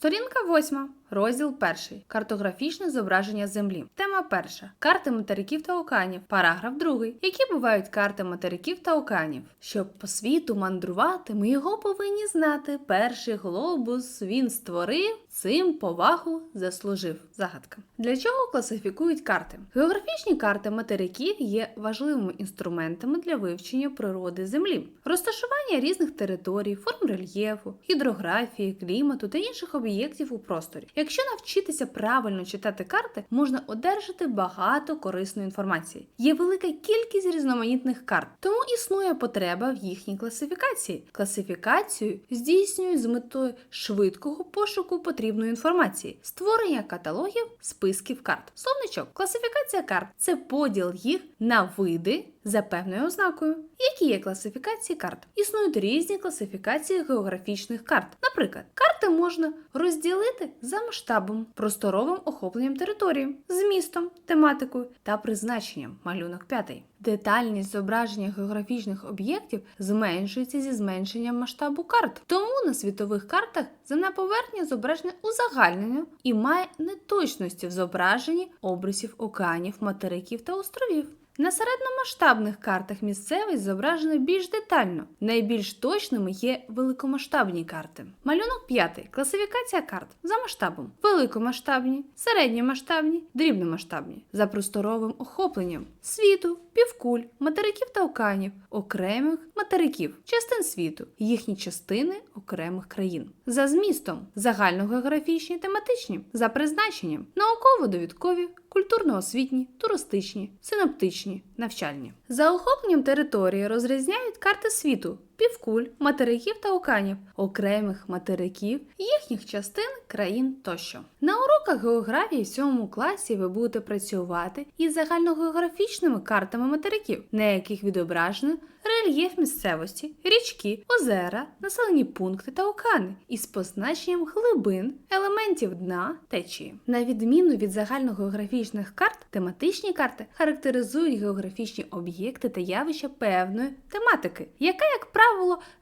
Сторінка 8. Розділ 1. Картографічне зображення Землі. Тема 1. Карти материків та океанів. Параграф 2. Які бувають карти материків та океанів? Щоб по світу мандрувати, ми його повинні знати. Перший глобус він створив, цим повагу заслужив. Загадка. Для чого класифікують карти? Географічні карти материків є важливими інструментами для вивчення природи Землі, розташування різних територій, форм рельєфу, гідрографії, клімату та інших об'єктів у просторі. Якщо навчитися правильно читати карти, можна одержати багато корисної інформації. Є велика кількість різноманітних карт, тому існує потреба в їхній класифікації. Класифікацію здійснюють з метою швидкого пошуку потрібної інформації, створення каталогів, списків карт. Словничок. Класифікація карт це поділ їх на види за певною ознакою. Які є класифікації карт? Існують різні класифікації географічних карт. Наприклад, карти можна розділити за масштабом, просторовим охопленням території, змістом, тематикою та призначенням. Малюнок 5. Детальність зображення географічних об'єктів зменшується зі зменшенням масштабу карт. Тому на світових картах земна поверхня зображена узагальнено і має неточності в зображенні обрисів океанів, материків та островів. На середньомасштабних картах місцевість зображена більш детально. Найбільш точними є великомасштабні карти. Малюнок 5. Класифікація карт за масштабом: великомасштабні, середньомасштабні, дрібномасштабні, за просторовим охопленням світу, півкуль, материків та океанів, окремих материків, частин світу, їхні частини окремих країн. За змістом загальногеографічні, тематичні, за призначенням, науково-довідкові, культурно-освітні, туристичні, синоптичні, навчальні. За охопленням території розрізняють карти світу, півкуль, материків та океанів, окремих материків, їхніх частин, країн тощо. На уроках географії в 7 класі ви будете працювати із загальногеографічними картами материків, на яких відображено рельєф місцевості, річки, озера, населені пункти та океани із позначенням глибин, елементів дна, течії. На відміну від загальногеографічних карт, тематичні карти характеризують географічні об'єкти та явища певної тематики, яка, як правило,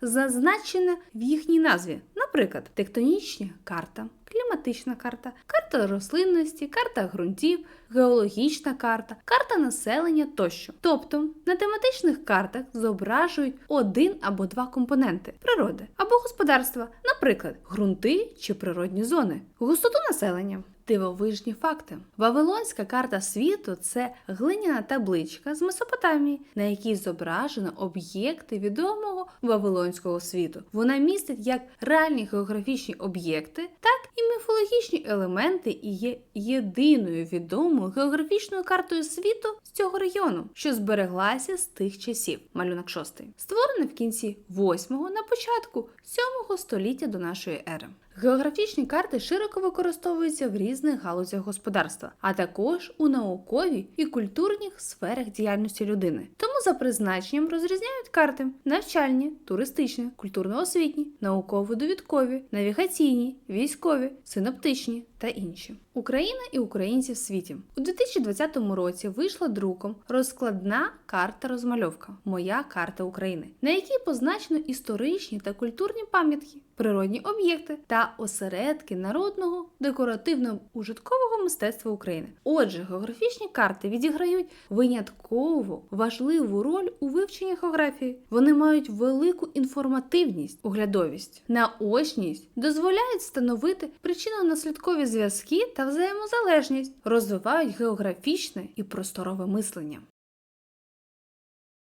зазначена в їхній назві. Наприклад, тектонічна карта, кліматична карта, карта рослинності, карта ґрунтів, геологічна карта, карта населення тощо. Тобто на тематичних картах зображують один або два компоненти природи або господарства, наприклад, ґрунти чи природні зони, густоту населення. Дивовижні факти. Вавилонська карта світу це глиняна табличка з Месопотамії, на якій зображено об'єкти відомого Вавилонського світу. Вона містить як реальні географічні об'єкти, так і міфологічні елементи і є єдиною відомою географічною картою світу з цього регіону, що збереглася з тих часів. Малюнок 6. Створений в кінці 8-го на початку 7-го століття до нашої ери. Географічні карти широко використовуються в різних галузях господарства, а також у науковій і культурних сферах діяльності людини. Тому за призначенням розрізняють карти: навчальні, туристичні, культурно-освітні, науково-довідкові, навігаційні, військові, синоптичні та інші. Україна і українці в світі у 2020 році вийшла друком розкладна карта розмальовка Моя карта України, на якій позначено історичні та культурні пам'ятки, природні об'єкти та осередки народного декоративно-ужиткового мистецтва України. Отже, географічні карти відіграють винятково важливу роль у вивченні географії. Вони мають велику інформативність, оглядовість, наочність, дозволяють встановити причинно-наслідкові зв'язки та взаємозалежність, розвивають географічне і просторове мислення.